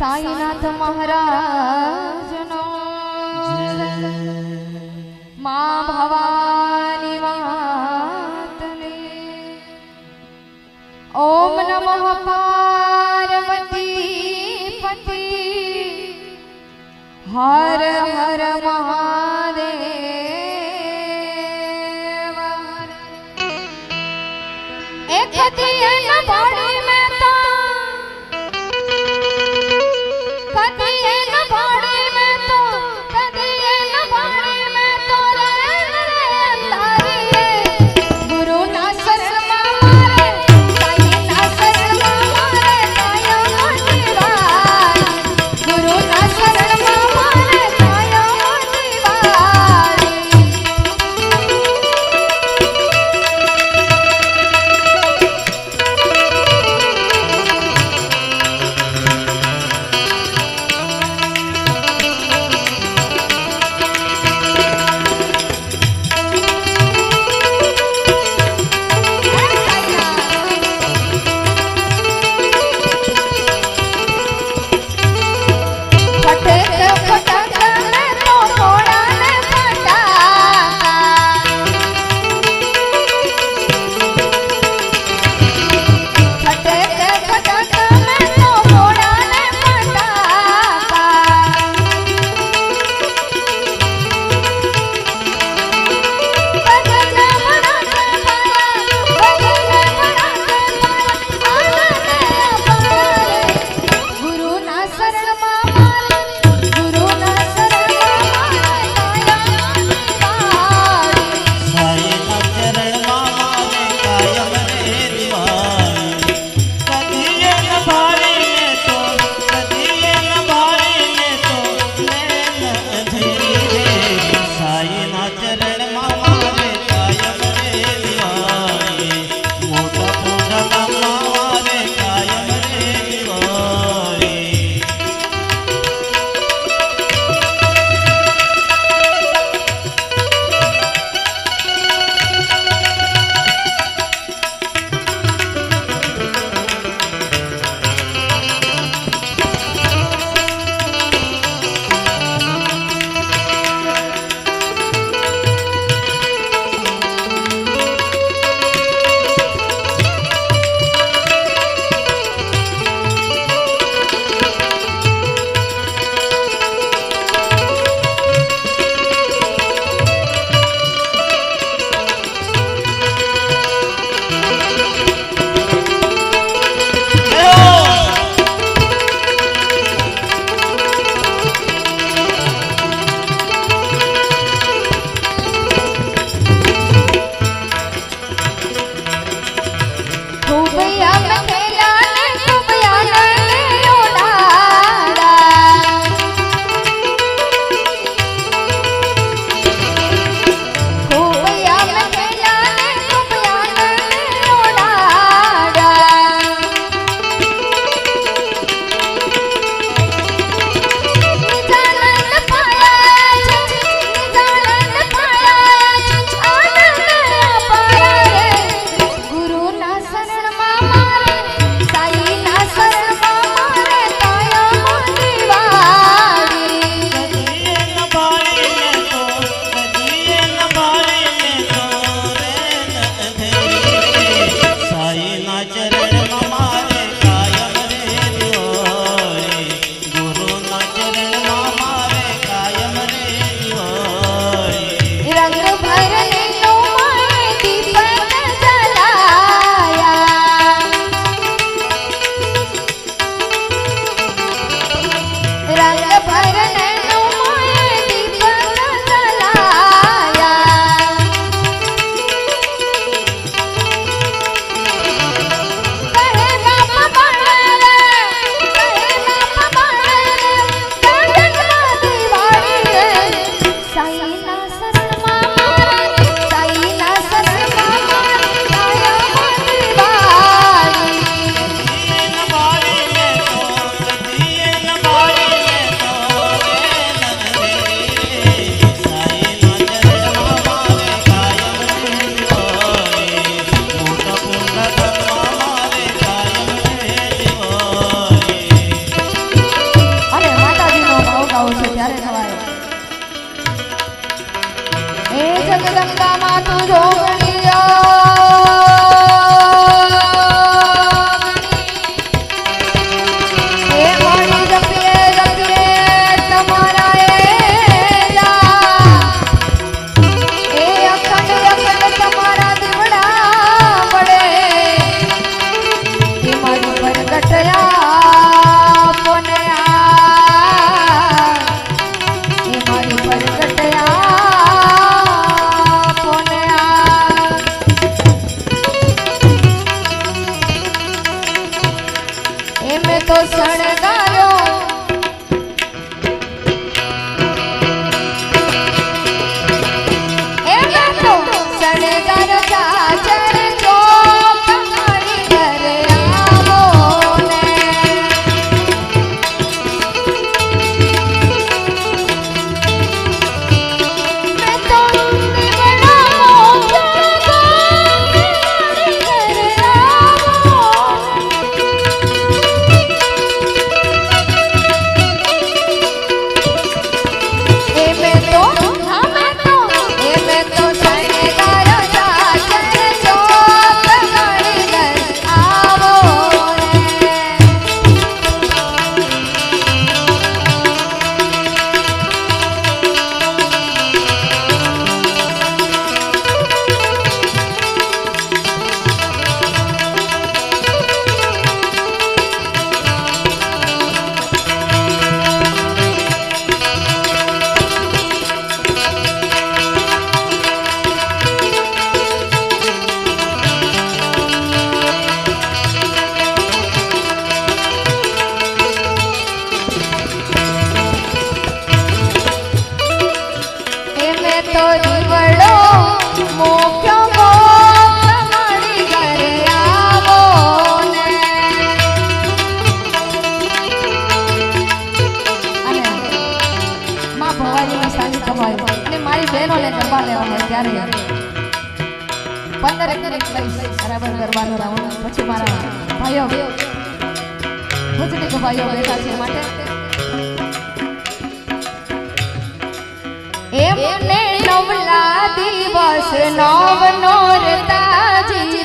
સાઈનાથ મહારાજનો મા ભવાની વાતને ઓમ નમઃ પાર્વતી પતિ હર હર મહાદેવ એક હતી એના એમને નવલા દિવસ નવ નો રતાજી